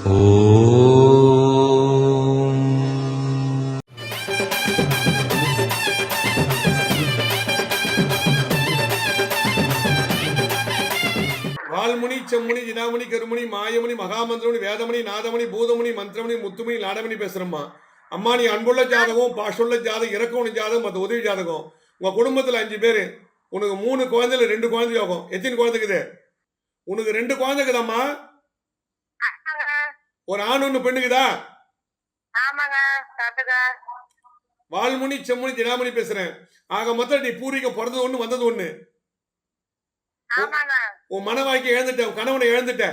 வால்முனி செம்முனி ஜினாமணி கருமணி மாயமணி மகாமந்திரமணி வேதமணி நாதமணி பூதமணி மந்திரமணி முத்துமணி நாடமணி பேசுறம்மா. அம்மா நீ அன்புள்ள ஜாதகம் பாஷுள்ள ஜாதகம் இறக்கவணி ஜாதகம் மற்ற உதவி ஜாதகம். உங்க குடும்பத்தில் அஞ்சு பேர். உனக்கு மூணு குழந்தைல ரெண்டு குழந்தை யோகம். எத்தனை குழந்தைக்குது உனக்கு ரெண்டு குழந்தைக்குதாம்மா? ஒரு ஆண் ஒன்று பெண்ணுக்குதா? வால்முனி செம்முனி ஜினாமணி பேசுறேன். ஆக மொத்தம் நீ பூர்வீகம் பிறந்தது ஒண்ணு வந்தது ஒண்ணு. ஆமாங்க. உன் மன வாழ்க்கை இழந்துட்ட உன் கணவனை இழந்துட்ட.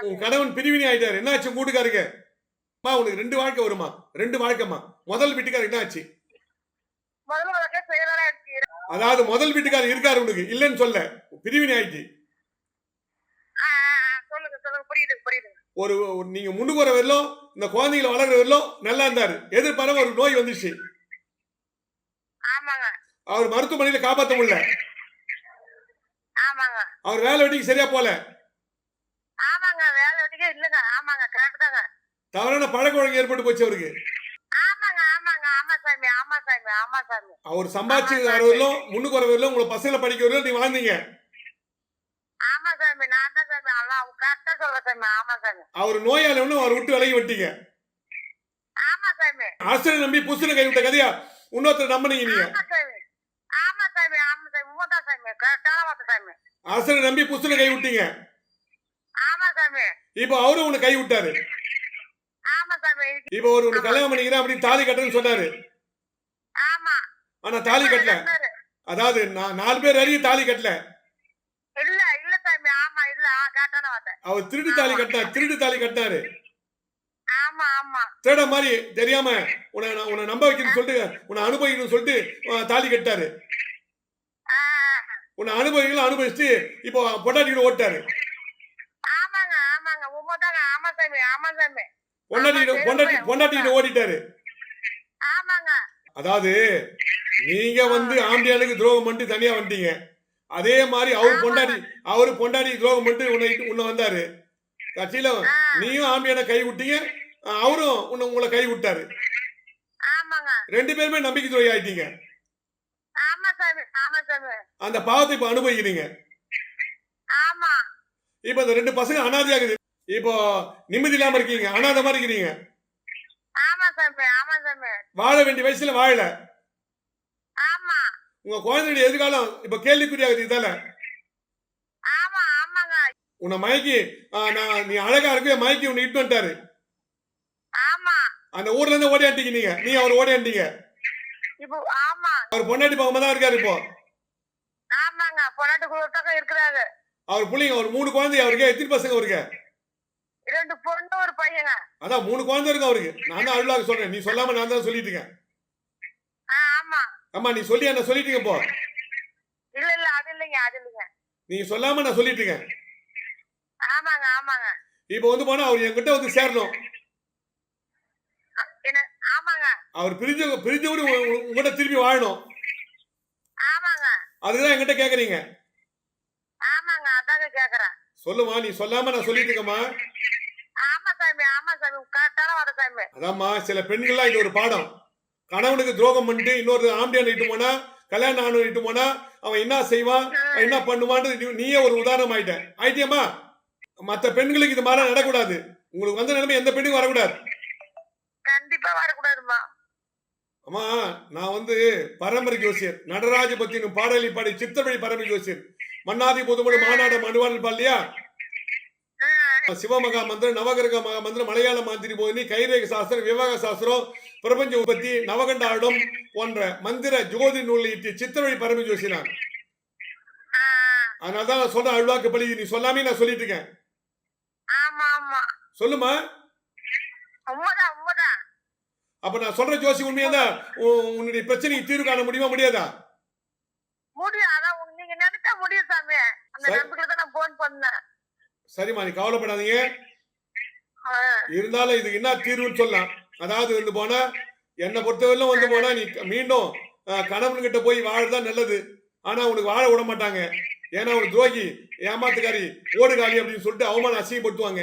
உன் கணவன் பிரிவினை ஆயிட்டாரு. என்ன ஆச்சு கூட்டுக்காருக்கு அம்மா உனக்கு ரெண்டு வாழ்க்கை வருமா? ரெண்டு வாழ்க்கைம்மா. முதல் வீட்டுக்காரர் என்ன ஆச்சு அதாவது முதல் வீட்டுக்காரர் இருக்காரு உனக்கு. இல்லைன்னு சொல்ல. பிரிவினை ஆயிடுச்சு ஆ, ஆ, ஆ, சொல்லுங்க சொல்லுங்க புரியுது புரியுதுங்க ஒரு ஒரு நீங்க முன்னுக்கு வர வரலும் இந்த குழந்தைகளை வளர்க்குற வரலும் நல்லா இருந்தாரு. எதிர்பார ஒரு நோய் வந்துச்சு. ஆமாங்க. அவர் மருத்துவமனையில காப்பாற்ற முடியல. ஆமாங்க. அவர் வேலை வெட்டிக்கு சரியா போல. தவறான பழக்க வழக்கம் ஏற்பட்டு போச்சு அவருக்கு. அவர் சம்பாதிச்சு வர வரலும் முன்னுக்கு வர வரலும் உங்களை பசங்களை படிக்க வரலும் நீ வாழ்ந்தீங்க ஆமா சாமி நான் தான் சாமி. எல்லாம் கரெக்டா சொல்ல சாமி. ஆமா சாமி. அவர் நோயாளி ஒன்று அவர் விட்டு விலகி விட்டீங்க. ஆமா சாமி. அரசனை நம்பி புசுல கைவிட்ட கதையா? இன்னொருத்தர் நம்பினீங்க நீங்க. ஆமா சாமி. ஆமா சாமி கரெக்டான வார்த்தை சாமி. அரசனை நம்பி புசுல கை விட்டீங்க. ஆமா சாமி. இப்போ அவரும் உன்னை கை விட்டாரு. ஆமா சாமி. இப்போ ஒரு உன்னை கல்யாணம் பண்ணிக்கிறேன் அப்படின்னு தாலி கட்டுறேன்னு சொன்னாரு. ஆமா. ஆனா தாலி கட்டல. அதாவது நான் நாலு பேர் அறிய தாலி கட்டல இல்ல இல்ல சாமி ஆமா இல்ல ஆ, கரெக்டான வார்த்தை அவர் திருடு தாலி கட்டினார் திருடு தாலி ஆமா திருட மாதிரி தெரியாம உன்னை உன்னை நம்ப வைக்கணும்னு சொல்லிட்டு உன்னை அனுபவிக்கணும்னு சொல்லிட்டு தாலி கட்டாரு. உன்னை அனுபவிக்கலாம் அனுபவிச்சுட்டு இப்போ பொண்டாட்டியோட ஓட்டாரு. ஆமாங்க ஆமாங்க. உண்மைதாங்க ஆமா சாமி ஆமா சாமி. பொண்டாட்டியோட பொண்டாட்டி பொண்டாட்டியோட ஓடிட்டாரு. ஆமாங்க. அதாவது நீங்க வந்து ஆம்பியானுக்கு துரோகம் பண்ணிட்டு தனியா வந்துட்டீங்க. அதே மாதிரி அவர் பொண்டாடி அவரு பொண்டாடி துரோகம் பண்ணிட்டு உன்னை உன்னை வந்தாரு. கட்சியில நீயும் ஆம்பியான கை விட்டீங்க அவரும் உன்னை உங்களை கை விட்டாரு ஆமாங்க. ரெண்டு பேருமே நம்பிக்கை துறை ஆயிட்டீங்க அந்த பாவத்தை இப்ப அனுபவிக்கிறீங்க. ஆமா. இப்ப இந்த ரெண்டு பசங்க அனாதையாகுது இப்போ நிம்மதி இல்லாம இருக்கீங்க அனாதை மாதிரி இருக்கிறீங்க. வாழ வேண்டிய வயசுல வாழல. உங்க குழந்தையுடைய எதிர்காலம் இப்ப கேள்விக்குறியாகுது இதால. ஆமா ஆமாங்க. உன்னை மயக்கி நான் நீ அழகா இருக்க மயக்கி உன்னை இட்டு வந்துட்டாரு ஆமா. அந்த ஊர்ல இருந்து ஓடியாண்டீங்க நீங்க. நீ அவர் ஆமா. அவர் பொண்டாட்டி பக்கமா தான் இருக்காரு இப்போ. ஆமாங்க பொண்டாட்டி கொடுத்தாக்க இருக்கிறாரு அவர் பிள்ளைங்க ஒரு மூணு குழந்தை அவருக்கு எத்தனை பசங்க அவருக்கு? ரெண்டு பொண்ணு ஒரு பையங்க. அதான் மூணு குழந்தை இருக்கு அவருக்கு. நான் தான் அருளாக சொல்றேன். நீ சொல்லாம நான் தான் சொல்லிட்டு இருக்கேன். ஆ, ஆமா அம்மா நீ சொல்லி என்ன சொல்லிட்டீங்க இப்போ இல்ல இல்ல அது இல்லைங்க அது இல்லைங்க. நீங்க சொல்லாம நான் சொல்லிட்டு இருக்கேன். ஆமாங்க ஆமாங்க. இப்போ வந்து போனா அவர் என்கிட்ட வந்து சேரணும். என்ன ஆமாங்க. அவர் பிரிஞ்ச பிரிஞ்சவரு உங்க- உங்க- உங்ககிட்ட திருப்பி வாழணும். ஆமாங்க. அதுதான் என்கிட்ட கேக்குறீங்க. ஆமாங்க அதாங்க கேக்குறேன். சொல்லுமா நீ சொல்லாம நான் சொல்லிட்டு இருக்கேம்மா. ஆமா சாமி ஆமா சாமி கரெக்டான வார்த்தை சாமி. அதாம்மா சில பெண்கள்லாம் இது ஒரு பாடம். கணவனுக்கு துரோகம் பண்ணிட்டு இன்னொரு ஆம்பியான் இட்டு போனா கல்யாணம் ஆணும் இட்டு போனா அவன் என்ன செய்வான் என்ன பண்ணுவான்னு நீயே ஒரு உதாரணம் ஆயிட்ட ஆயிட்டியம்மா? மற்ற பெண்களுக்கு இது மாதிரி நடக்கூடாது. உங்களுக்கு வந்த நிலைமை எந்த பெண்ணுக்கும் வரக்கூடாது. கண்டிப்பா வரக்கூடாதுமா அம்மா நான் வந்து பரம்பரை ஜோசியர். நடராஜ பத்தினும் பாடலி பாடி சித்தவழி பரம்பரை ஜோசியர். மன்னாதி புதுமொழி மாநாட மனுவான் இல்லையா? சிவமகா மந்திரம் நவகிரக மகா மந்திரம் மலையாள மாந்திரி போதினி கைரேக சாஸ்திரம் விவாக சாஸ்திரம் பிரபஞ்ச உற்பத்தி நவகண்டாடம் போன்ற மந்திர ஜோதி நூல் ஈட்டிய சித்தவழி பரம ஜோசி நான் அதனால தான் நான் சொல்றேன் அழுவாக்கு பழி நீ சொல்லாமே நான் சொல்லிட்டு இருக்கேன். சொல்லுமா? அப்ப நான் சொல்ற ஜோசி உண்மையா தான் உன்- உன்னுடைய பிரச்சனைக்கு தீர்வு காண முடியுமா முடியாதா? சரிம்மா நீ கவலைப்படாதீங்க. ஆ, இருந்தாலும் இது என்ன தீர்வுன்னு சொல்லலாம். அதாவது வந்து போனா என்னை பொறுத்தவரையிலும் வந்து போனா நீ மீண்டும் அஹ், கணவன்கிட்ட போய் வாழதான் நல்லது. ஆனா உனக்கு வாழ விட மாட்டாங்க. ஏன்னா ஒரு துரோகி ஏமாத்துக்காரி ஓடுகாலி அப்படின்னு சொல்லிட்டு அவமானம் அசிங்கப்படுத்துவாங்க.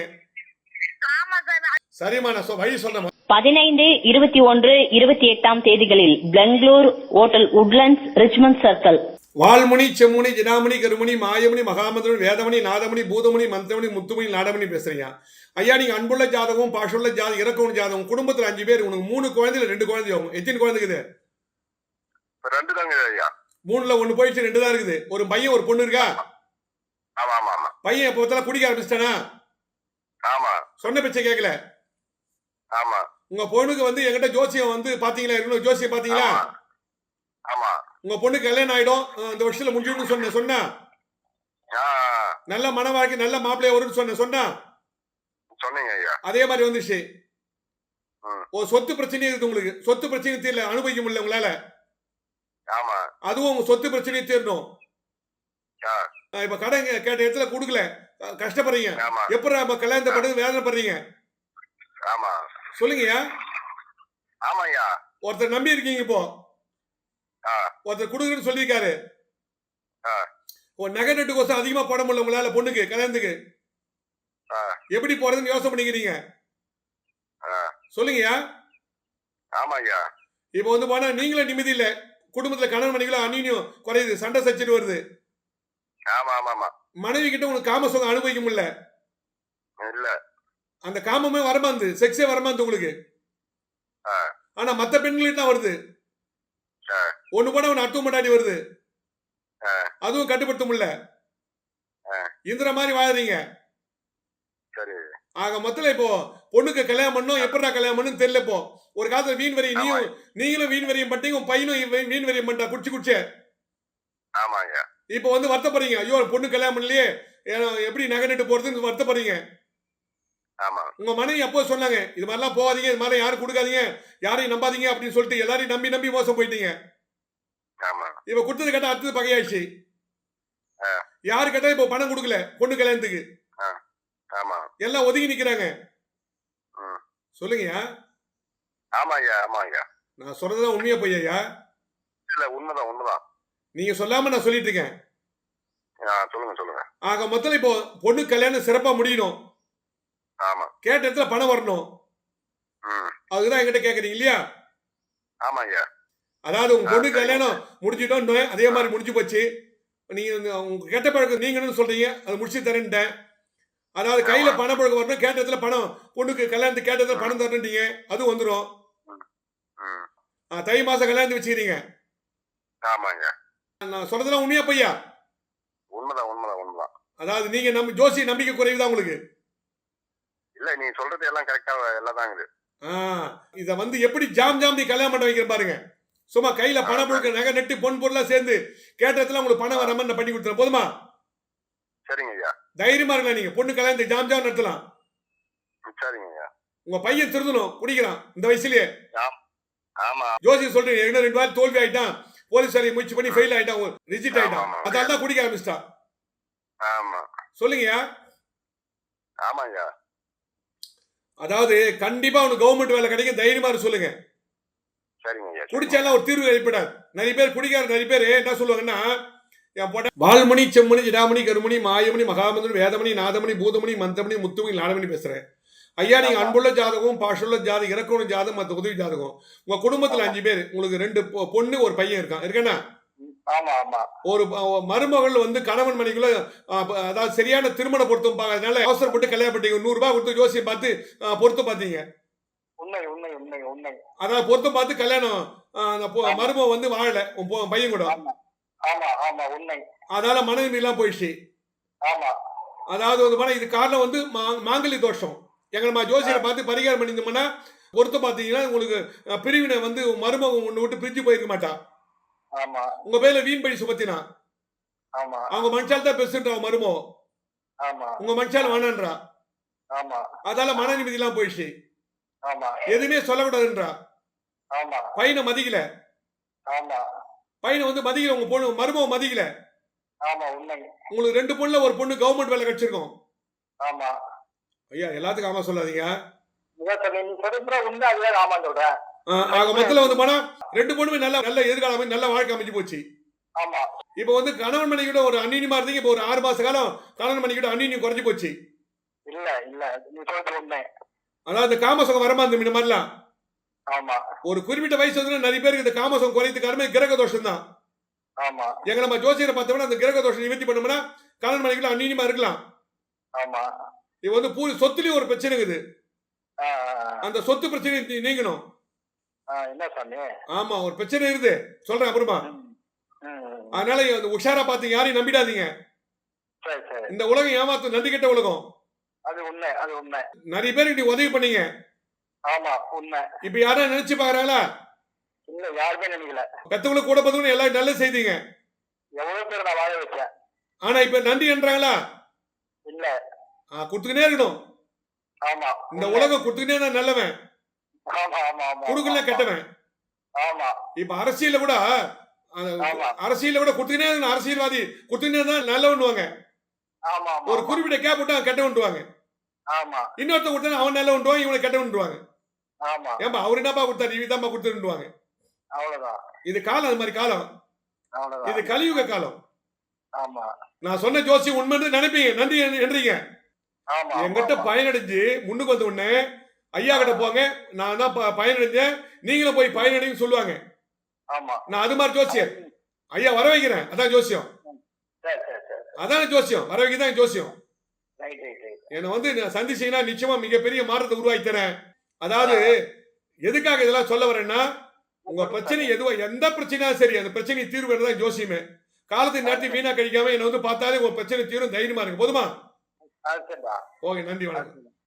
ஆமா சாமி சரிம்மா நான் சொ- வழி சொல்றேன் பதினைந்து இருபத்தி ஒன்று இருபத்தி எட்டாம் தேதிகளில் Bangalore hotel Woodlands Richmond circle. வால்முனி Semmuni ஜினாமணி கருமணி மாயமணி மகாமந்திரமணி வேதமணி நாதமணி பூதமணி மந்திரமணி முத்துமணி நாடமணி பேசுறீங்க. ஐயா நீங்க அன்புள்ள ஜாதகம் பாஷுள்ள ஜாதகம் இறக்கணும் ஜாதகம் குடும்பத்துல அஞ்சு பேர் உனக்கு மூணு குழந்தைல ரெண்டு குழந்தை ஆகும் எத்தனை குழந்தைக்குது ரெண்டு தாங்க ஐயா மூணுல ஒண்ணு போயிடுச்சு ரெண்டு தான் இருக்குது. ஒரு பையன் ஒரு பொண்ணு இருக்கா? பையன் இப்போ பார்த்தாலும் குடிக்க ஆரம்பிச்சிட்டானா? ஆமா. சொன்ன பேச்சை கேட்கல ஆமா. உங்க பொண்ணுக்கு வந்து என்கிட்ட ஜோசியம் வந்து பாத்தீங்களா? இருக்கணும் ஜோசியம் பாத்தீங்களா? ஆமா. உங்க பொண்ணுக்கு கல்யாணம் ஆயிடும் இந்த வருஷத்துல முடிஞ்சுன்னு சொன்ன சொன்னா? நல்ல மன வாழ்க்கை நல்ல மாப்பிள்ளைய வரும்னு சொன்ன சொன்னா? சொன்னீங்க ஐயா. அதே மாதிரி வந்துச்சு. ஒரு சொத்து பிரச்சனையும் இருக்கு உங்களுக்கு. சொத்து பிரச்சனை தீரல அனுபவிக்க முடியல உங்களால. ஆமா. அதுவும் உங்க சொத்து பிரச்சனையை தீரணும். இப்ப கடன் கே- கேட்ட இடத்துல கொடுக்கல. கஷ்டப்படுறீங்க. எப்படி நம்ம கல்யாணத்தை பண்ணது வேதனைப்படுறீங்க? ஆமா. சொல்லுங்கய்யா. ஆமா ஐயா. ஒருத்தர் நம்பி இருக்கீங்க இப்போ. ஆ. ஒருத்தர் கொடுக்குறேன்னு சொல்லியிருக்காரு. ஒரு நகை நட்டுக்கோசம் அதிகமா போட முடியல உங்களால பொண்ணுக்கு கல்யாணத்துக்கு. எப்படி போறதுன்னு யோசனை பண்ணிக்கிறீங்க. சொல்லுங்கய்யா. ஆமா ஐயா இப்போ வந்து போனா நீங்களே நிம்மதி இல்ல. குடும்பத்துல கணவன் மனைவிகளும் அந்நியும் குறையுது. சண்டை சச்சிட்டு வருது. ஆமா ஆமா ஆமா மனைவி கிட்ட உனக்கு காம சுகம் அனுபவிக்க முடியல? இல்ல. அந்த காமமே வரமாந்து செக்ஸே வரமாந்து உங்களுக்கு. ஆனா மத்த பெண்களுக்கு தான் வருது. ஒண்ணு போட அவன் அட்டுவம் பண்ணாடி வருது. அதுவும் கட்டுப்படுத்த முடியல. இந்திர மாதிரி வாழறீங்க. ஆக மொத்தத்துல இப்போ பொண்ணுக்கு கல்யாணம் பண்ணோம் எப்படா கல்யாணம் பண்ணுன்னு தெரியல இப்போ. ஒரு காலத்துல வீண் வரி நீயும் நீங்களும் வீண் வரியம் பண்ணிட்டீங்க உன் பையனும் வீண் வரியம் பண்ணிட்டா குடிச்சு குடிச்சு. ஆமா ஐயா இப்போ வந்து வருத்தப்படுறீங்க. ஐயோ பொண்ணு கல்யாணம் பண்ணலையே. எப்படி நகை நட்டு போறதுன்னு வருத்தப்படுறீங்க? ஆமா. உங்க மனைவி அப்போ சொன்னாங்க இது மாதிரிலாம் போகாதீங்க இது மாதிரி யாரும் கொடுக்காதீங்க. யாரையும் நம்பாதீங்க அப்படின்னு சொல்லிட்டு எல்லாரையும் நம்பி நம்பி மோசம் போயிட்டீங்க. இப்ப கொடுத்தது கேட்டா அடுத்தது பகையாயிடுச்சு. யாரு கேட்டா இப்போ பணம் கொடுக்கல பொண்ணு கல்யாணத்துக்கு. ஆமா. எல்லாம் ஒதுங்கி நிக்கிறாங்க. சொல்லுங்கய்யா. ஆமா ஐயா ஆமா ஐயா நான் சொல்றதுதான் உண்மையா பொய்யா இல்ல உண்மைதான் உண்மைதான். நீங்க சொல்லாம நான் சொல்லிட்டு இருக்கேன். சொல்லுங்க சொல்லுங்க. ஆக மொத்தம் இப்போ பொண்ணு கல்யாணம் சிறப்பா முடியணும். ஆமா. கேட்ட இடத்துல பணம் வரணும். அதுதான் என்கிட்ட கேக்குறீங்க இல்லையா? ஆமா ஐயா அதாவது உங்க பொண்ணு. கல்யாணம் முடிச்சிட்டோம் அதே மாதிரி முடிஞ்சு போச்சு. நீங்க உங்க கெட்ட பழக்கம் நீங்கன்னு சொல்றீங்க அது முடிச்சு தரேன்ட்டேன். அதாவது கையில ஆமா. பண பழக்கம் வரணும் கேட்ட இடத்துல பணம். பொண்ணுக்கு கல்யாணத்துக்கு கேட்ட இடத்துல பணம் தரணுட்டீங்க அது வந்துடும் தை மாசம் கல்யாணத்து வச்சுக்கிறீங்க. ஆமா ஐயா நான் சொல்றதெல்லாம் உண்மையா பையா உண்மைதான் உண்மைதான் உண்மைதான். அதாவது நீங்க நம்ம ஜோசி நம்பிக்கை குறைவுதான் உங்களுக்கு. இல்ல நீ சொல்றது எல்லாம் கரெக்டா எல்லாம் தாங்குது இத வந்து எப்படி ஜாம் ஜாம் நீ கல்யாணம் பண்ண வைக்கிற பாருங்க. சும்மா கையில பண பொருட்கள் நகை நட்டு பொன் பொருளா சேர்ந்து கேட்ட இடத்துல உங்களுக்கு பணம் வர மாதிரி நான் பண்ணி கொடுத்துறேன். போதுமா? சரிங்க ஐயா. தைரியமா இருக்கலாம் நீங்க. பொண்ணு கல்யாணத்தை ஜாம் ஜாம் நடத்தலாம். ம், சரிங்க ஐயா. உங்க பையன் திருந்தணும். குடிக்கிறான் இந்த வயசுலயே. ஆமா. ஜோசி சொல்றேன் என்ன ரெண்டு வாரம் தோல்வி ஆயிட்டான். போலீஸ் வேலையை முயற்சி பண்ணி ஃபெயில் ஆயிட்டான். ரிஜிட் ஆயிட்டான். அதால தான் குடிக்க ஆரம்பிச்சிட்டான் ஆமா. சொல்லுங்கய்யா ஆமா ஐயா. அதாவது கண்டிப்பா உனக்கு கவர்மெண்ட் வேலை கிடைக்கும். தைரியமா சொல்லுங்க. குடிச்சாலாம் ஒரு தீர்வு ஏற்படாது. நிறைய பேர் குடிக்கார நிறைய பேர் என்ன சொல்லுவாங்கன்னா போட்ட வால்மணி செம்மணி ஜிடாமணி கருமணி மாயமணி மகாமந்திரமணி வேதமணி நாதமணி பூதமணி மந்தமணி முத்துமணி நாடமணி பேசுறேன். ஐயா நீங்க அன்புள்ள ஜாதகம் பாஷுள்ள ஜாதகம் இறக்கணும் ஜாதகம் மற்ற உதவி ஜாதகம். உங்க குடும்பத்துல அஞ்சு பேர் உங்களுக்கு ரெண்டு பொண்ணு ஒரு பையன் இருக்கான். ஆமா ஒரு மருமகள் வந்து கணவன் மனைவிக்குள்ள அதாவது சரியான திருமண பொருத்தம் அதனால அவசரப்பட்டு கல்யாணம் பண்ணிட்டீங்க நூறு ரூபாய் கொடுத்து ஜோசியம் பார்த்து பொருத்தம் பார்த்தீங்க. அதாவது பொருத்தம் பார்த்து கல்யாணம் மருமக வந்து வாழல. பையன் கூட. ஆமா ஆமா உண்மை. அதனால மனைவி எல்லாம் போயிடுச்சு. ஆமா. அதாவது வந்து பாத்தா இது காரணம் வந்து மா- மாங்கல்ய தோஷம். எங்களை மா ஜோசியரை பார்த்து பரிகாரம் பண்ணியிருந்தோம்னா பொருத்தம் பார்த்தீங்கன்னா உங்களுக்கு பிரிவினை வந்து மருமகம் ஒன்று விட்டு பிரிஞ்சு போயிருக்க மாட்டா. ஆமா. உங்க பேர்ல வீண் பழி சுமத்தினா. அவங்க மனுஷால் தான் பெருசுன்றா மருமகம் உங்க மனுஷால் வேணான்றா? ஆமா. அதால மன நிம்மதி எல்லாம் போயிடுச்சு. ஆமா. எதுவுமே சொல்லக்கூடாதுன்றா? பையனை மதிக்கல. ஆமா. பையனை வந்து மதிக்கல உங்க பொண்ணு மருமகம் மதிக்கல. உங்களுக்கு ரெண்டு பொண்ணுல ஒரு பொண்ணு கவர்மெண்ட் வேலை கிடைச்சிருக்கும். ஆமா. ஐயா எல்லாத்துக்கும் ஆமா சொல்லாதீங்க. ஆக மொத்தத்துல வந்து போனா ரெண்டு பொண்ணுமே நல்ல நல்ல எதிர்காலம் நல்ல வாழ்க்கை அமைஞ்சு போச்சு. ஆமா. இப்போ வந்து கணவன் மனைவியோட ஒரு அந்நியமா இருந்தீங்க இப்போ ஒரு ஆறு மாச காலம் கணவன் மனைவியோட அந்நியம் குறைஞ்சு போச்சு. இல்ல இல்ல இந்த காமசுகம் வரமா இந்த மாதிரிலாம். ஒரு குறிப்பிட்ட வயசு வந்து நிறைய பேருக்கு இந்த காமசுகம் குறையது காரணமே கிரக தோஷம் தான் ஆமா. எங்க நம்ம ஜோசியரை பார்த்தோம்னா அந்த கிரக தோஷம் நிவர்த்தி பண்ணோம்னா கணவன் மனைவிக்குள்ள அந்நியமா இருக்கலாம். ஆமா. இது வந்து பூ சொத்துலயும் ஒரு பிரச்சனை இருக்குது அந்த சொத்து பிரச்சனை நீங்கணும். ஆமா ஒரு பிரச்சனை இருக்குது. சொல்றேன் அப்புறமா அதனால அந்த உஷாரா பார்த்து யாரையும் நம்பிடாதீங்க. இந்த உலகம் ஏமாத்து நன்றி கெட்ட உலகம். நிறைய பேருக்கு உதவி பண்ணீங்க. ஆமா உண்மை. இப்ப யாரும் நினைச்சு பாக்குறாங்களா இல்ல யாருமே நினைக்கல. பெத்தவங்களுக்கு கூட பத்தவங்க எல்லாம் நல்லது செய்தீங்க. எவ்வளவு பேர் நான் வாழ வச்சேன் ஆனா இப்ப நன்றி என்றாங்களா? இல்ல. கொடுத்துக்கிட்டே இருக்கணும். ஆமா. இந்த. உலகம் கொடுத்துக்கிட்டே நான் நல்லவன். கொடுக்கல. கெட்டவன். ஆமா. இப்ப அரசியல கூட. அரசியல கூட கொடுத்துக்கிட்டே. அரசியல்வாதி கொடுத்துக்கிட்டே தான் நல்லவன்னுவாங்க ஒரு குறிப்பிட்ட கேப் விட்டு கெட்டவன்ட்டுவாங்க இன்னொருத்த கொடுத்தா அவன் நல்லவன்ட்டுவான் இவனை கெட்டவன்ட்டுவாங்க ஆமா. ஏன்பா அவர் என்னப்பா கொடுத்தாரு இவதான்ப்பா கொடுத்துருவாங்க அவ்வளவுதான். இது காலம் அது மாதிரி காலம். இது கலியுக காலம். நான் சொன்ன ஜோசி உண்மைன்னு நினைப்பீங்க நன்றி என்கிட்ட ஆமா. பயனடைஞ்சு முன்னுக்கு வந்த உடனே ஐயா கிட்ட போங்க நான் தான் பயனடைஞ்சேன் நீங்களும் போய் பயனடைன்னு சொல்லுவாங்க. நான் அது மாதிரி ஜோசியர். ஐயா வர வைக்கிறேன். அதான் ஜோசியம். அதான ஜோசியம். வர வைக்க தான் ஜோசியம் என்னை வந்து சந்திச்சீங்கன்னா நிச்சயமா மிகப்பெரிய மாற்றத்தை உருவாக்கி தரேன் அதாவது எதுக்காக இதெல்லாம் சொல்ல வரேன்னா உங்க பிரச்சனை எதுவா எந்த பிரச்சனையும் சரி அந்த பிரச்சனை தீர்வு தான் ஜோசியமே காலத்தை நேரத்தை வீணா கழிக்காம என்னை வந்து பார்த்தாலே உங்க பிரச்சனை தீரும் தைரியமா இருக்கு. போதுமா? ஓகே நன்றி வணக்கம்.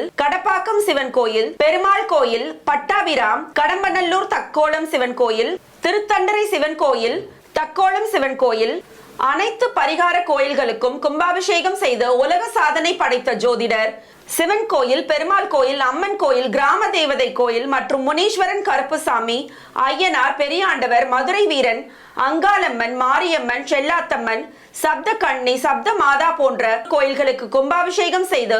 கோயில் கடப்பாக்கம் சிவன் கோயில் பெருமாள் கோயில் பட்டாபிராம் கடம்பநல்லூர் தக்கோலம் சிவன் கோயில் திருத்தண்டரை சிவன் கோயில் தக்கோலம் சிவன் கோயில் அனைத்து பரிகார கோயில்களுக்கும் கும்பாபிஷேகம் செய்து உலக சாதனை படைத்த ஜோதிடர் சிவன் கோயில் பெருமாள் கோயில் அம்மன் கோயில் கிராம தேவதை கோயில் மற்றும் முனீஸ்வரன் கருப்புசாமி ஐயனார் பெரியாண்டவர் மதுரை வீரன் அங்காளம்மன் மாரியம்மன் செல்லாத்தம்மன் சப்த கண்ணி சப்த மாதா போன்ற கோயில்களுக்கு கும்பாபிஷேகம் செய்து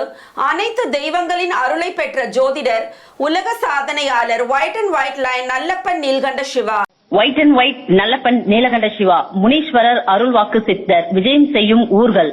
அனைத்து தெய்வங்களின் அருளை பெற்ற ஜோதிடர் உலக சாதனையாளர் white and white line Nallappan Neelkanda Siva. White and white Nallappan Neelakanda Siva Muneeswarar அருள்வாக்கு சித்தர் விஜயம் செய்யும் ஊர்கள்.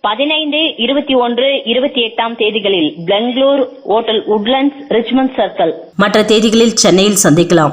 பதினைந்து இருபத்தி ஒன்று இருபத்தி எட்டாம் தேதிகளில் Bangalore hotel Woodlands Richmond circle. மற்ற தேதிகளில் சென்னையில் சந்திக்கலாம்.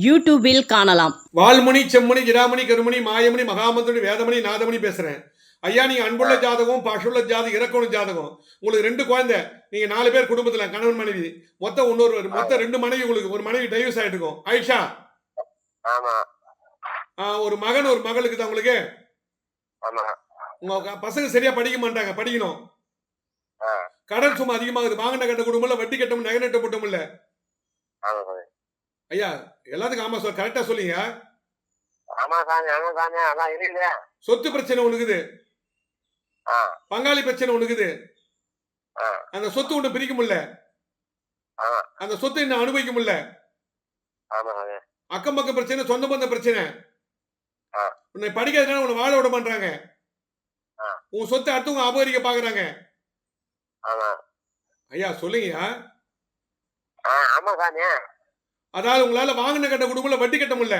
யூடியூபில் காணலாம். வால்மணி செம்மணி ஜிடாமணி கருமணி மாயமணி மகாமந்திரமணி வேதமணி நாதமணி பேசுறேன். ஐயா நீங்க அன்புள்ள ஜாதகம் பாஷுள்ள ஜாதகம் இறக்கணும் ஜாதகம். உங்களுக்கு ரெண்டு குழந்தை. நீங்க நாலு பேர் குடும்பத்துல கணவன் மனைவி. மொத்தம் இன்னொரு மொத்தம் ரெண்டு மனைவி உங்களுக்கு. ஒரு மனைவி டைவர்ஸ் ஆயிட்டு இருக்கும் ஆயிஷா? ஆமா. ஆ, ஒரு மகன் ஒரு மகளுக்கு தான் உங்களுக்கு? ஆமா. உங்க பசங்க சரியா படிக்க மாட்டாங்க. படிக்கணும். கடன் சும்மா அதிகமாகுது. வாங்கின கட்ட குடும்பம் இல்ல வட்டி கட்டம் நகை நட்ட போட்டும் இல்ல. ஐயா எல்லாத்துக்கும் ஆமா சொல் கரெக்டா சொல்லுங்க. ஆமா சாமி ஆமா சாமி அதான் இருக்குது. சொத்து பிரச்சனை ஒண்ணுக்குது ஆ. பங்காளி பிரச்சனை ஒண்ணுக்குது. அந்த சொத்து ஒண்ணு பிரிக்க முடியல. அந்த சொத்து இன்னும் அனுபவிக்க முடியல. அக்கம் பக்கம் பிரச்சனை சொந்த பந்த பிரச்சனை. உன்னை படிக்காதனால உன்னை வாழ விட மாட்டாங்க. உன் சொத்தை அடுத்தவங்க அபகரிக்க பாக்குறாங்க. ஐயா சொல்லுங்கய்யா. ஆமா சாமி. அதாவது உங்களால வாங்கின கட்ட குடும்பம் வட்டி கட்ட முடியல.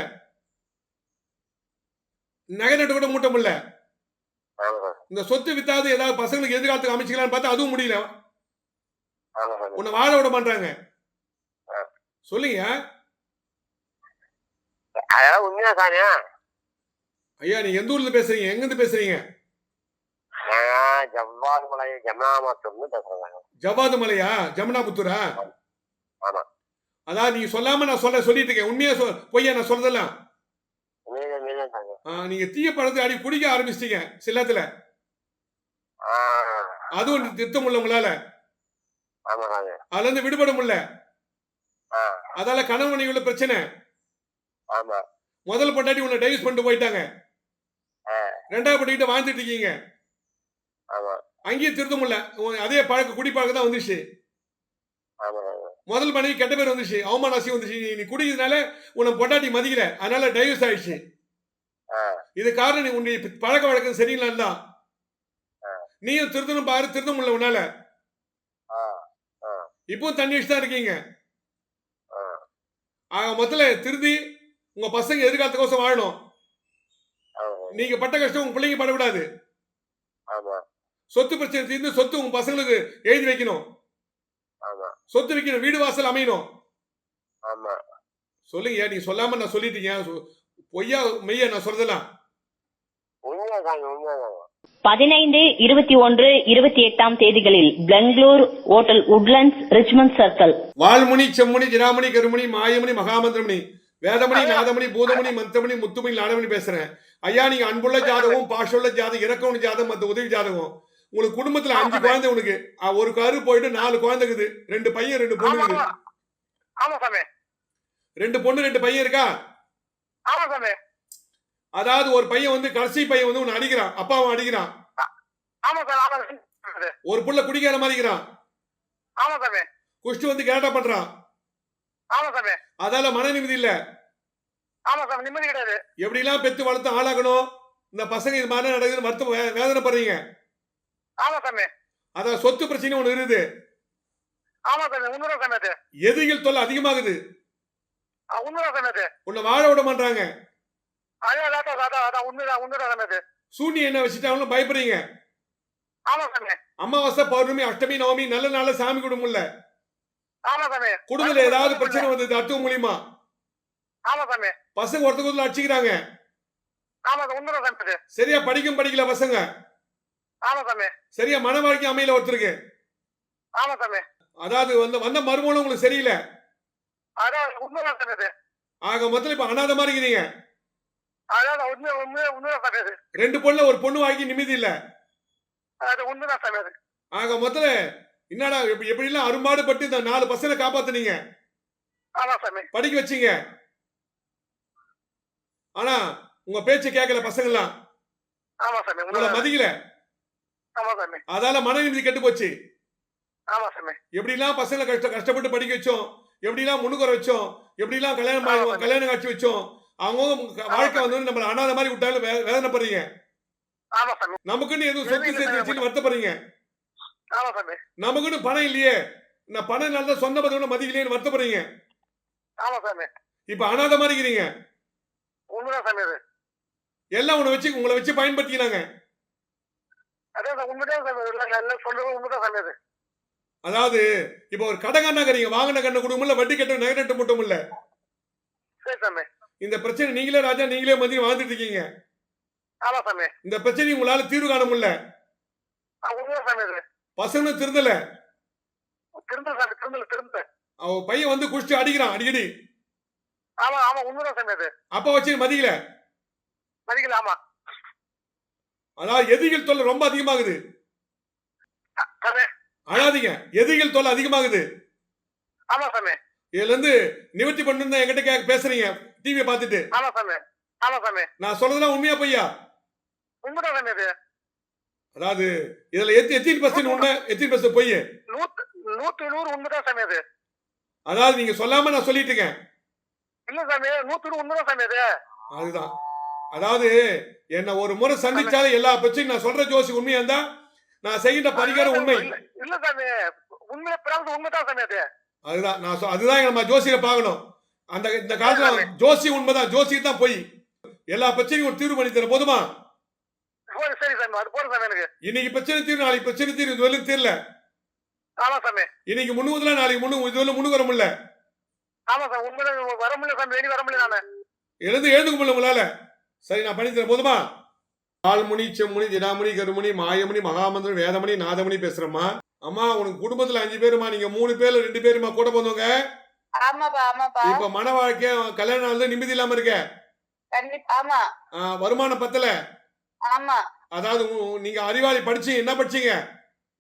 நகை நட்டு கூட மூட்ட முடியல. இந்த சொத்து வித்தாவது ஏதாவது பசங்களுக்கு எதிர்காலத்துக்கு அமைச்சிக்கலாம்னு பார்த்தா அதுவும் முடியல. உன்னை வாழ விட மாட்டாங்க. சொல்லுங்க. அதெல்லாம் உண்மையா ஐயா நீங்க எந்த ஊர்ல பேசுறீங்க? எங்க இருந்து பேசுறீங்க ஜவ்வாது மலை ஜமுனாமத்தூர்னு பேசுறேன் ஜவாது மலையா? ஜமுனாபுத்தூரா? ஆமா. அதாவது நீங்க சொல்லாம நான் சொல்ல சொல்லிட்டு இருக்கேன். உண்மையா சொல் பொய்யா நான் சொல்றதெல்லாம் நீங்க தீய பழத்தை அடி குடிக்க ஆரம்பிச்சிட்டீங்க சில்லத்துல ஆ அதுவும் திட்டம் உள்ள உங்களால? அதுல இருந்து விடுபட முடியல? அதால கணவன் உள்ள பிரச்சனை? முதல் பொண்டாட்டி உன்னை டைவர்ஸ் பண்ணிட்டு போயிட்டாங்க. ரெண்டாவது பொண்டாட்டி வாழ்ந்துட்டு இருக்கீங்க. அங்கேயும் திருத்த முடியல. அதே பழக்க குடி பழக்கம் தான் வந்துச்சு முதல் மனைவி கெட்ட பேர் வந்துச்சு அவமான அசியம் வந்துச்சு. நீ- குடிக்கிறதுனால உன்னை பொண்டாட்டி மதிக்கல. அதனால டைவர்ஸ் ஆயிடுச்சு. இது காரணம் நீ உன்னுடைய பழக்க வழக்கம் சரியில்லைன்னு தான். நீயும் திருத்தணும் பாரு திருத்த முடியல உன்னால. இப்போ தண்ணி வச்சு தான் இருக்கீங்க. ஆக மொத்தல திருதி உங்க பசங்க எதிர்காலத்துக்கோசம் வாழணும். நீங்க பட்ட கஷ்டம் உங்க பிள்ளைங்க படக்கூடாது. சொத்து பிரச்சனை தீர்ந்து சொத்து உங்க பசங்களுக்கு எழுதி வைக்கணும். சொத்து வைக்கணும் வீடு வாசல் அமையணும். ஆமா. சொல்லுங்க நீ சொல்லாம நான் சொல்லிட்டீங்க பொய்யா மெய்யா நான் சொல்றதெல்லாம்? பதினைந்து இருபத்தி ஒன்று இருபத்தி எட்டாம் தேதிகளில் Bangalore hotel Woodlands Richmond circle. வால்முனி Chemmani ஜிராமணி கருமணி மாயமணி மகாமந்திரமணி வேதமணி நாதமணி பூதமணி மந்திரமணி முத்துமணி நாடமணி பேசுறேன். ஐயா நீங்க அன்புள்ள ஜாதகம் பாஷுள்ள ஜாதகம் இறக்கவன ஜாதகம் மத்த உதவி ஜாதகம். உங்களுக்கு குடும்பத்துல அஞ்சு குழந்தை உனக்கு. ஒரு கரு போயிட்டு நாலு குழந்தை இருக்குது ரெண்டு பையன் ரெண்டு பொண்ணு ஆமா சாமி ரெண்டு பொண்ணு ரெண்டு பையன் இருக்கா? ஆமா சாமி அதாவது ஒரு பையன் வந்து கடைசி பையன் வந்து உன்னை அடிக்கிறான். அப்பாவும் அடிக்கிறான். ஆமா சாமி ஆமா ஒரு புள்ள குடிக்காத மாதிரிக்கிறான் ஆமா சாமி குஷ்டு வந்து கேட்டா பண்றான். ஆமா சாமி அதால மன நிம்மதி இல்ல. ஆமா சாமி நிம்மதி கிடையாது. எப்படிலாம் பெத்து வளர்த்து ஆளாகணும்? இந்த பசங்க இது மாதிரி நடக்குதுன்னு வருத்தம் வே- வேதனைப்படுறீங்க. ஆமா சாமி. அதான் சொத்து பிரச்சனை ஒண்ணு இருக்குது. ஆமா சாமி உண்மைதான் சாமி அது. எதிரிகள் தொல்லை அதிகமாகுது? உண்மைதான் சாமி அது. உன்னை வாழ விட மாட்டாங்க அதான் அதான் அதான் அதான் உண்மைதான் உண்மைதான் சாமி அது. சூனியம் என்ன வச்சுட்டாங்களும் பயப்படுறீங்க? ஆமா சாமி. அமாவாசை பௌர்ணமி அஷ்டமி நவமி நல்ல நாள்ல சாமி குடும்பம்ல ஆமா சாமி. குடும்பத்துல ஏதாவது பிரச்சனை வந்தது அத்துவ மூலியமா? ஆமா சாமி. பசங்க ஒருத்தருக்கு ஒருத்தர் அடிச்சுக்கிறாங்க. ஆமா உண்மைதான் சாமி சரியா படிக்கும் படிக்கல பசங்க. ஆமா சாமி. சரியா? மன வாழ்க்கை அமையல ஒருத்தருக்கு. ஆமா சாமி. அதாவது வந்து வந்த மறுமணம் உங்களுக்கு சரியில்லை? அதான் உண்மைதான் சாமி ஆக மொத்தம் இப்ப அனாத மாதிரி இருக்கிறீங்க அதான் உண்மை உண்மை உண்மைதான் சாமி ரெண்டு பொண்ணுல ஒரு பொண்ணு வாங்கி நிம்மதி இல்ல. அது உண்மைதான் சாமி அது. ஆக மொத்தல என்னடா எப்படி எப்படிலாம் அரும்பாடுபட்டு இந்த நாலு பசங்களை காப்பாத்துனீங்க? ஆமா சாமி. படிக்க வச்சீங்க. ஆனா உங்க பேச்ச கேட்கல பசங்கெல்லாம் ஆமா சாமி உங்களை மதிக்கல. அதால மன நிம்மதி கெட்டு போச்சு. எப்படிலாம் பசங்களை கஷ்ட கஷ்டப்பட்டு படிக்க வச்சோம் எப்படிலாம் முன்னுக்குற வச்சோம் எப்படிலாம் கல்யாணம். கல்யாணம் காட்சி வச்சோம் அவங்க வாழ்க்கை வந்து நம்மள அனாத மாதிரி விட்டாலும் வேதனைப்படுறீங்க. நமக்குன்னு எதுவும் சொத்து சேர்த்து வச்சுன்னு வருத்தப்படுறீங்க. நமக்குன்னு பணம் இல்லையே. நான் பணம் நல்லா சொந்த பதவியோட மதிக்கலையேன்னு வருத்தப்படுறீங்க. இப்ப அனாத மாதிரி இருக்கிறீங்க. எல்லாம் உன்னை வச்சு உங்களை வச்சு பயன்படுத்திக்கிறாங்க அதான் உண்மைதான் சொல்றது உண்மைதான் சாமி அது அதாவது இப்போ ஒரு கடங்காண்டாக்கிறீங்க வாங்கின கண்ண இல்ல வட்டி கட்ட நகை நட்டு மட்டும் இல்ல? இந்த பிரச்சனை நீங்களே ராஜா நீங்களே மதியம் வாழ்ந்துட்டு இருக்கீங்க. இந்த பிரச்சனை உங்களால தீர்வு காண முடியல. பசங்களும் திருந்தல. அவ பையன் வந்து குடிச்சு அடிக்கிறான் அடிக்கடி. அப்பா வச்சு மதிக்கல? மதிக்கல ஆமா. அதாவது எதிரிகள் தொல்லை ரொம்ப அதிகமாகுது. அழாதீங்க. எதிரிகள் தொல்லை அதிகமாகுது. ஆமா சாமி. இதுல இருந்து நிவர்த்தி பண்ணு என்கிட்ட பேசுறீங்க. டிவியை பார்த்துட்டு. ஆமா சாமி. ஆமா சாமி. நான் சொல்றதெல்லாம் உண்மையா பொய்யா? உண்மைதான் சாமி அது அதாவது இதுல எத்தி எத்தனை பர்சன்ட் உண்மை எத்தனை பர்சன்ட் பொய்? நூத்து நூறு உண்மைதான் சாமி அது அதாவது நீங்க சொல்லாம நான் சொல்லிட்டு இருக்கேன் இல்ல சாமி நூத்து நூறு உண்மைதான் சாமி அது அதுதான். அதாவது என்ன ஒரு முறை சந்திச்சாலும் எல்லா பிரச்சனையும் நான் சொல்ற ஜோசி உண்மையா இருந்தா நான் செய்கின்ற பரிகாரம் உண்மை. இல்ல சாமி. உண்மையை பிறகு உண்மைதான் சாமி அது. அதுதான் நான் அதுதான் நம்ம ஜோசியில பார்க்கணும். அந்த இந்த காலத்துல ஜோசி உண்மைதான் ஜோசி தான் பொய். எல்லா பிரச்சனையும் ஒரு தீர்வு பண்ணி தர போதுமா சரி, சரி இன்னைக்கு பிரச்சனை தீரும் நாளைக்கு பிரச்சனை தீரும் இது வரலும் தீரல. ஆமா சாமி. இன்னைக்கு முன்னுவதுல நாளைக்கு முன்னு இது வரலும் முன்னுக்கு வர முடியல. ஆமா சாமி உண்மைதான் வர முடியல சாமி வெளியே வர முடியல நானு. எழுந்து எழுந்துக்க முடியல உங்களால. சரி நான் பண்ணி தரேன். போதுமா? ஆள்முனி செம்முனி தினாமணி கருமணி மாயமணி மகாமந்திரம் வேதமணி நாதமணி பேசுறேம்மா. அம்மா உனக்கு குடும்பத்துல அஞ்சு பேருமா நீங்க மூணு பேர்ல ரெண்டு பேருமா கூட ஆமாப்பா இப்ப மன வாழ்க்கை கல்யாணம் ஆனது நிம்மதி இல்லாம இருக்க. வருமானம் பத்தல. அதாவது நீங்க அறிவாளி படிச்சு என்ன படிச்சீங்க?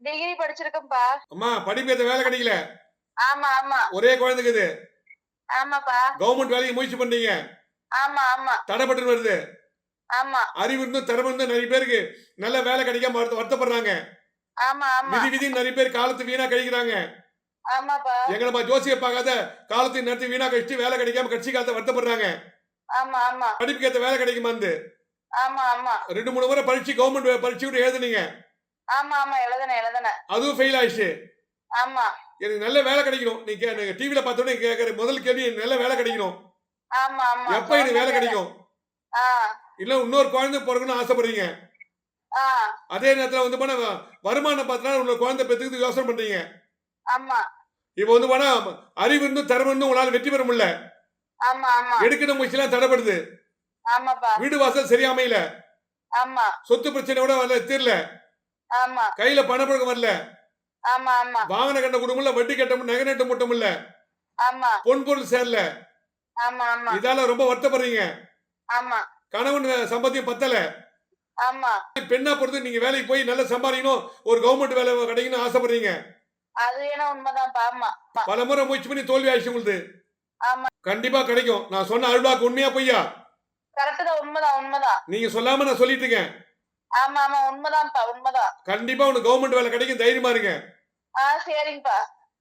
டிகிரி படிச்சிருக்கேன்ப்பா. அம்மா படிப்பு ஏத்த வேலை கிடைக்கல. ஆமா ஆமா. ஒரே குழந்தைக்குது ஆமாப்பா. கவர்மெண்ட் வேலைக்கு முயற்சி பண்றீங்க. தடைப்பட்டு வருது. ஆமா. அறிவு இருந்தும் திறமை இருந்தும் நிறைய பேருக்கு நல்ல வேலை கிடைக்காம வருத்த- வருத்தப்படுறாங்க. ஆமா ஆமா. விதி விதி நிறைய பேர் காலத்து வீணா கழிக்கிறாங்க. ஆமாப்பா. எங்களை ஜோசியை பார்க்காத காலத்து நேரத்தை வீணா கழிச்சு வேலை கிடைக்காம கட்சி காலத்தை வருத்தப்படுறாங்க. ஆமா ஆமா. படிப்புக்கு ஏத்த வேலை கிடைக்குமா ரெண்டு மூணு முறை பரீட்சை கவர்மெண்ட் பரீட்சை கூட எழுதுனீங்க. ஆமா ஆமா. எழுதுனேன் எழுதுனேன். அதுவும் ஃபெயில் ஆயிடுச்சு. ஆமா. எனக்கு நல்ல வேலை கிடைக்கணும். நீங்க டிவில பார்த்தோன்னே கேட்கற முதல் கேள்வி நல்ல வேலை கிடைக்கணும். எப்ப எனக்கு வேலை கிடைக்கும்? இல்ல இன்னொரு குழந்தை பிறகுன்னு ஆசைப்படுறீங்க. அதே நேரத்துல வந்து போனா வருமானம் பார்த்தா உங்களை குழந்தை பெற்றுக்கு யோசனை பண்றீங்க. இப்போ வந்து போனா அறிவு இருந்தும் திறமை இருந்தும் உங்களால வெற்றி பெற முடியல. எடுக்கிற முயற்சியெல்லாம் தடைப்படுது ஆமாப்பா. வீடு வாசல் சரியா அமையல சொத்து பிரச்சனை கூட வரல ஆமா. கையில பணப்பழக்கம் வரல. வாகன கட்ட குடும்பம் வட்டி கட்ட நகை நட்ட மட்டும் இல்ல பொன் பொருள் சேரல. இதால ரொம்ப வருத்தப்படுறீங்க. ஆமா. கணவன் சம்பந்தியம் பத்தல. ஆமா. பெண்ணா பொறுத்து நீங்க வேலைக்கு போய் நல்லா சம்பாதிக்கணும். ஒரு கவர்மெண்ட் வேலை கிடைக்கணும்னு ஆசைப்படுறீங்க. பல முறை முயற்சி பண்ணி தோல்வி ஆயிடுச்சு உங்களுக்கு கண்டிப்பா கிடைக்கும். நான் சொன்ன அருள்வாக்கு உண்மையா பொய்யா? நீங்க சொல்லாம நான் சொல்லிட்டு இருக்கேன். கண்டிப்பா உனக்கு கவர்மெண்ட் வேலை கிடைக்கும். தைரியமா இருங்க.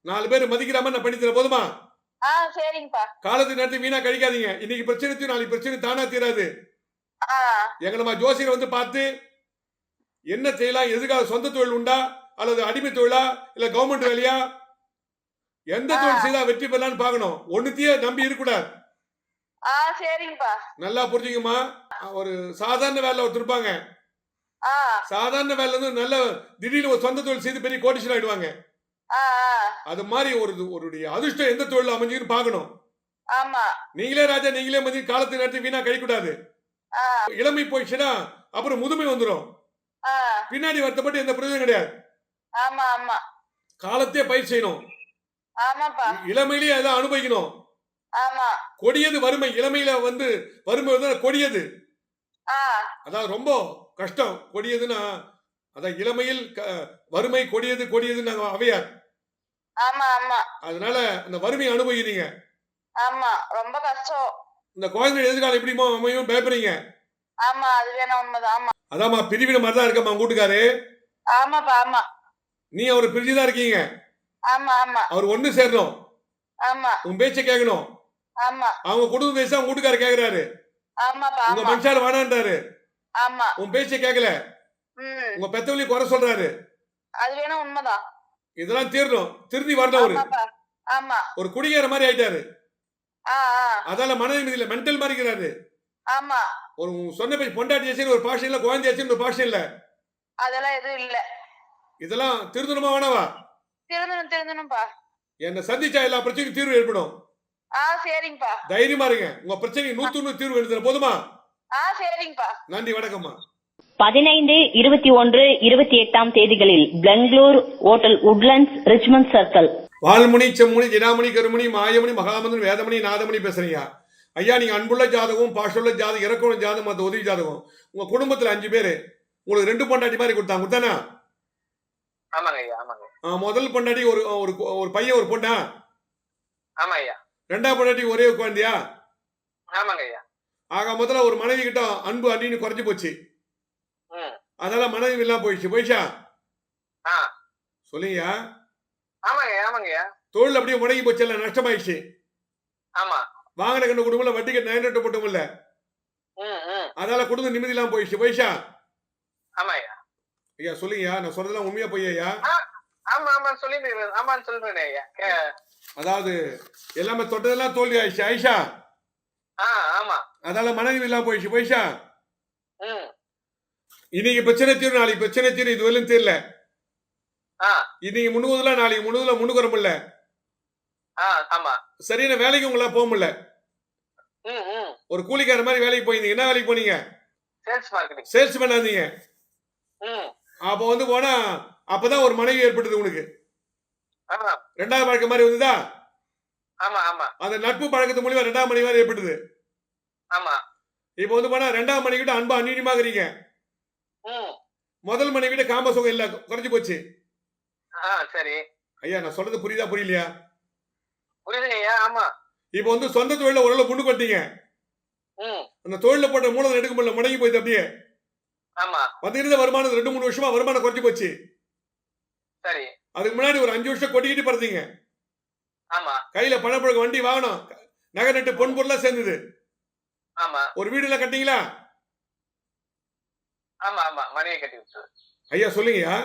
நாலு பேர் மதிக்கிற மாதிரி நான் பண்ணி தரேன் போதுமா? காலத்து நேரத்தை வீணா கழிக்காதீங்க. இன்னைக்கு பிரச்சனை தீரும், நாளைக்கு பிரச்சனை தானா தீராது. ஆ. எங்களை நம்ம ஜோசியரை வந்து பார்த்து என்ன செய்யலாம்? எதுக்காக சொந்த தொழில் உண்டா? அல்லது அடிமை தொழிலா? இல்ல கவர்மெண்ட் வேலையா? எந்த தொழில் செய்தா வெற்றி பெறலாம்னு பார்க்கணும். ஒண்ணுத்தையே நம்பி சரிங்கப்பா. நல்லா புரிஞ்சுங்கம்மா ஒரு சாதாரண வேலை ஒருத்தர் இருப்பாங்க. சாதாரண வேலையில இருந்து நல்ல திடீர்னு ஒரு சொந்த தொழில் செய்து பெரிய கோடீஸ்வரர் ஆயிடுவாங்க. அது மாதிரி ஒரு ஒருடைய அதிர்ஷ்டம் எந்த தொழில் அமைஞ்சுன்னு பார்க்கணும். ஆமா. நீங்களே ராஜா நீங்களே மதி காலத்தை நேரத்தை வீணா கழிக்கூடாது இளமை போயிடுச்சுன்னா அப்புறம் முதுமை வந்துடும் பின்னாடி வருத்தப்பட்டு எந்த பிரயோஜனம் கிடையாது. ஆமா ஆமா. காலத்தையே பயிர் செய்யணும். இளமையிலேயே அதை அனுபவிக்கணும். ஆமா. கொடியது வறுமை இளமையில வந்து வறுமை வந்து கொடியது. ஆ. அதான் ரொம்ப கஷ்டம். கொடியதுன்னா அதான் இளமையில் வறுமை கொடியது கொடியதுன்னு அவையார். ஆமா ஆமா. அதனால அந்த வறுமையை அனுபவிக்கிறீங்க. ஆமா ரொம்ப கஷ்டம். இந்த குழந்தை எதிர்காலம் எப்படிமோ அமையும் பயப்படுறீங்க? ஆமா அது வேணா உண்மைதான். ஆமா. அதாம்மா பிரிவின மாதிரி தான் இருக்கம்மா உங்க வீட்டுக்காரு. ஆமாப்பா ஆமா. நீ அவர் பிரிஞ்சுதான் இருக்கீங்க. ஆமா ஆமா. அவர் ஒண்ணு சேரணும். ஆமா. உன் பேச்சை கேட்கணும். ஆமா. அவங்க குடும்ப பேச உங்க வீட்டுக்காரு கேக்குறாரு. ஆமாப்பா உங்க ஆமா. மனுஷார் வேணான்றாரு. ஆமா. உன் பேச்சை கேட்கல ம். உங்க பெத்தவழி குறை சொல்றாரு. அது வேணா உண்மைதான். இதெல்லாம் தீரணும். திருந்தி வரணும் அவரு. ஆமா. ஒரு குடிகார மாதிரி ஆயிட்டாரு. அதால மன நிம்மதியில மென்டல் மாதிரி இருக்கிறாரு. ஆமா. ஒரு சொன்ன பேச்சு பொண்டாட்டி ஒரு பாஷை இல்ல குழந்தை ஒரு பாஷை இல்ல. அதெல்லாம் எதுவும் இல்ல. இதெல்லாம் திருந்தணுமா வேணாவா? திருந்தணும் திருந்தணும்ப்பா. என்னை சந்திச்சா எல்லா பிரச்சனைக்கும் தீர்வு ஏற்படும். ஆ சரிங்கப்பா. தைரியமா இருங்க. உங்க பிரச்சனைக்கு நூத்து நூறு தீர்வு எடுத்துற போதுமா? ஆ சரிங்கப்பா. நன்றி வணக்கம்மா. பதினைந்து இருபத்தி ஒன்று இருபத்தி எட்டாம் தேதிகளில் Bangalore hotel Woodlands Richmond circle. வால்முனி Semmuni ஜினாமணி கருமணி மாயமணி மகாமந்தன் வேதமணி நாதமணி பேசுறீங்க. ஐயா நீங்க அன்புள்ள ஜாதகம் பாஷுள்ள ஜாதகம் இறக்கணும் ஜாதகம் மற்ற உதவி ஜாதகம். உங்க குடும்பத்துல அஞ்சு பேரு. உங்களுக்கு ரெண்டு பொண்டாட்டி மாதிரி கொடுத்தாங்க கொடுத்தானா? ஆமாங்க ஐயா ஆமாங்க. ஆ, முதல் பொண்டாட்டி ஒரு ஒரு ஒரு பையன் ஒரு பொண்ணா? ஆமா ஐயா. ரெண்டாவது பொண்டாட்டி ஒரே குழந்தையா? ஆமாங்க ஐயா. ஆக முதல்ல ஒரு மனைவி கிட்ட அன்பு அண்ணின்னு குறைஞ்சு போச்சு. ம் அதனால மனைவி எல்லாம் போயிடுச்சு போயிடுச்சா? ஆ. சொல்லுங்கய்யா. ஆமாங்க ஆமாங்க ஐயா தொழில் அப்படியே முடங்கி போச்சு எல்லாம் நஷ்டமாயிடுச்சு. ஆமா. வாங்கின கண்ட குடும்பம் வட்டி கட்டு நயன் போட்டும் இல்ல அதனால குடும்பம் நிம்மதி இல்லாம போயிடுச்சு போயிடுச்சா? ஆமா ஐயா சொல்லுங்கய்யா நான் சொல்றதெல்லாம் உண்மையா பொய்யா ஆமா ஆமா சொல்லிட்டு ஆமான்னு சொல்றேன் ஐயா அதாவது எல்லாமே தொட்டதெல்லாம் தோல்வி ஆயிடுச்சு ஆயிஷா ஆமா. அதனால மனைவி இல்லாம போயிடுச்சு போயிடுச்சா? ம். இன்னைக்கு பிரச்சனை தீரும் நாளைக்கு பிரச்சனை தீரும் இது வரலும் தெரியல. இன்னைக்கு முன்னுகுதுல நாளைக்கு முன்னுகுதுல முன்னுக்கு வர முடியல சரியான வேலைக்கு உங்களால போக முடியல. ஒரு கூலிக்கார மாதிரி வேலைக்கு போயிருந்தீங்க என்ன வேலைக்கு போனீங்க? சேல்ஸ் சேல்ஸ்மேன் இருந்தீங்க. அப்போ வந்து போனா அப்பதான் ஒரு மனைவி ஏற்பட்டது உனக்கு ரெண்டாவது பழக்கம் மாதிரி வந்ததா? அந்த நட்பு பழக்கத்து மூலியமா ரெண்டாவது மணி மாதிரி ஏற்பட்டது. இப்போ வந்து போனா ரெண்டாவது மணி கிட்ட அன்பா அந்நியமாகறீங்க. முதல் கிட்ட காம சுகம் இல்ல குறைஞ்சு போச்சு. ஆ சரி. ஐயா நான் சொல்றது புரியுதா புரியலையா? புரியுதுங்க ஐயா ஆமா. இப்போ வந்து சொந்த தொழில முன்னுக்கு வந்துட்டீங்க. ம். அந்த தொழில போட்ட மூலம் எடுக்க முடியல முடங்கி போயிடுது அப்படியே. ஆமா. வந்துருந்த வருமானம் ரெண்டு மூணு வருஷமா வருமானம் குறைஞ்சு போச்சு. சரி. அதுக்கு முன்னாடி ஒரு அஞ்சு வருஷம் கொட்டிக்கிட்டு பிறந்தீங்க. ஆமா. கையில பணப்புழக்க வண்டி வாகனம் நகை நட்டு பொன் பொருளா சேர்ந்தது. ஆமா. ஒரு வீடு எல்லாம் கட்டிங்களா ஆமா ஆமா. மனைவி கட்டி விட்டு ஐயா சொல்லுங்கய்யா.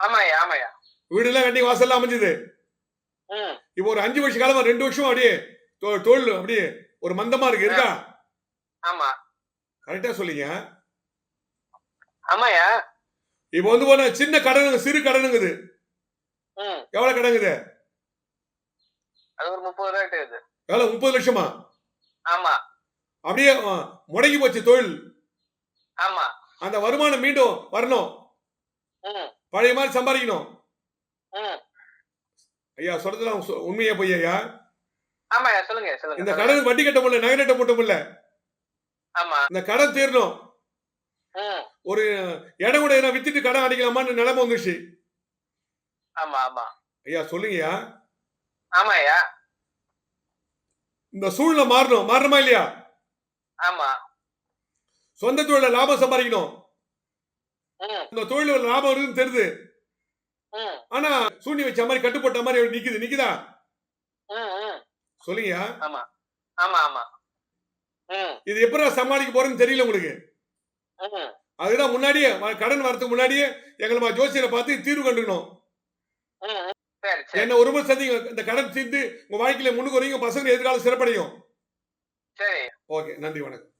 ஆமா ஐயா வீடு எல்லாம் கட்டி வாசல்லாம் அமைஞ்சது. இப்போ ஒரு அஞ்சு வருஷ காலமா ரெண்டு வருஷம் அப்படியே தொழில் அப்படியே ஒரு மந்தமா இருக்கு இருக்கா? ஆமா. கரெக்டா சொல்லிங்க. ஆமாய்யா. இப்போ வந்து போன சின்ன கடன் சிறு கடனுங்குது. ம். எவ்வளவு கடனுங்குது அது ஒரு முப்பது இருக்குது. எவ்வளவு? முப்பது லட்சமா? ஆமா. அப்படியே முடங்கி போச்சு தொழில் ஆமா. அந்த வருமானம் மீண்டும் வரணும். பழைய மாதிரி சம்பாதிக்கணும். ஐயா சொல்றதுலாம் உண்மையா பொய் ஐயா? ஆமாய்யா சொல்லுங்க சொல்லுங்க இந்த கடன் வட்டி கட்ட முடியல நகை நட்ட போட்ட முடியல. ஆமா. இந்த கடன் தீரணும். ஒரு இடம் கூட எதனா வித்துட்டு கடன் அடிக்கலாமான்னு நிலைமை வந்துருச்சு. ஆமா ஆமா. ஐயா சொல்லுங்கய்யா ஆமாய்யா இந்த சூழ்நிலை மாறணும். மாறணுமா இல்லையா? ஆமா. சொந்த தொழில லாபம் சம்பாதிக்கணும். இந்த தொழில லாபம் வருதுன்னு தெரியுது. ஆனா சூனி வச்ச மாதிரி கட்டு போட்ட மாதிரி நிக்குது. நிக்குதா? சொல்லுங்கய்யா. ஆமா. ஆமா ஆமா. இது எப்படி சமாளிக்க போறேன்னு தெரியல உங்களுக்கு. அதுதான் முன்னாடியே கடன் வரதுக்கு முன்னாடியே எங்களை ஜோசியரை பார்த்து தீர்வு கண்டுக்கணும். என்ன ஒரு முறை சந்திங்க இந்த கடன் தீர்த்து உங்க வாழ்க்கையில முன்னுக்கு வரீங்க பசங்க எதிர்காலம் சிறப்படையும். ஓகே நன்றி வணக்கம்.